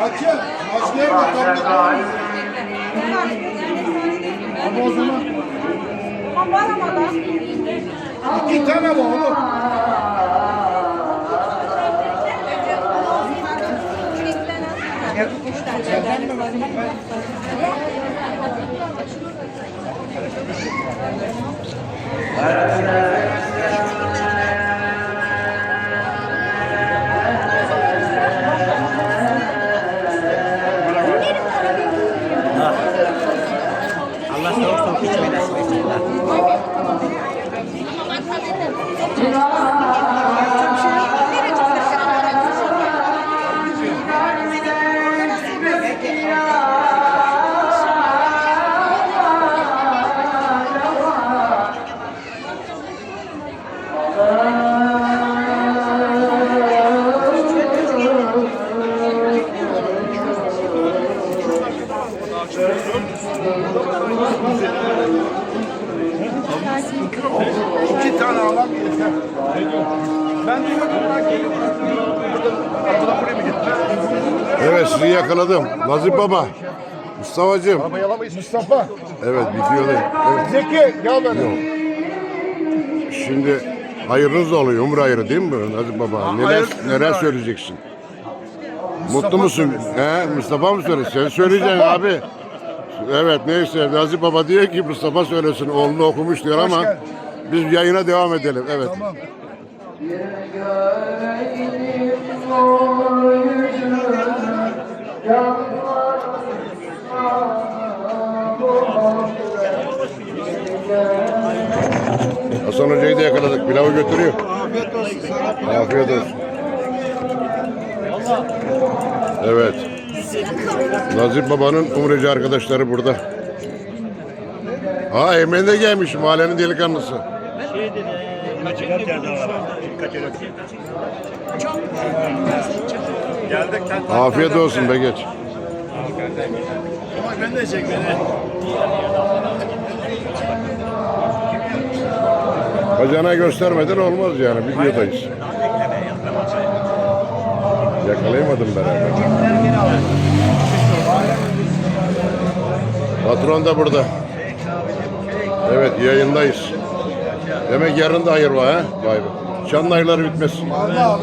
Hakem, var tabii. Ama o zaman iki tane var oğlum. Allah İki tane alan yeter. Ben? Evet sizi yakaladım. Nazip Baba. Mustafa'cığım. Yalamayız. Mustafa. Evet videodayım. Evet. Zeki gel bana. Şimdi hayırınız oluyor. Umre hayırı değil mi bu Nazip Baba? Neler, hayır, neler hayır. söyleyeceksin? Mutlu musun? He, Mustafa mı söyle? Sen söyleyeceksin abi. Evet neyse Nazip Baba diyor ki Mustafa söylesin. Oğlunu okumuş diyor ama geldin. biz yayına devam edelim. Evet. Tamam. Hasan Hoca'yı da yakaladık. Pilavı götürüyor. Afiyet olsun sana. Afiyet olsun. Evet. Nazip Baba'nın umreci arkadaşları burada. Ha Eymen de gelmiş mahallenin delikanlısı. Afiyet olsun be geç. Ben de çek beni. Bacana göstermeden olmaz yani videodayız. Yakalayamadım beraber. Patron da burada. Evet yayındayız. Demek yarın da hayır var ha? Vay be. Şanlı ayları bitmez. Allah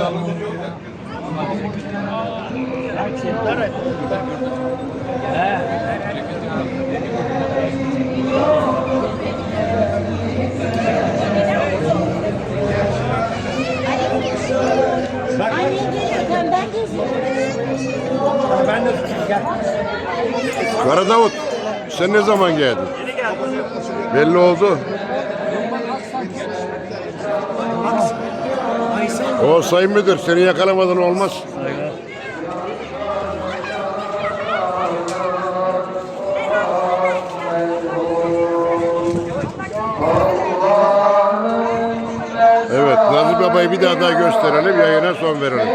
Kara Davut sen ne zaman geldin? Belli oldu. O sayın müdür seni yakalamadan olmaz. Evet Nazım Baba'yı bir daha daha gösterelim yayına son verelim.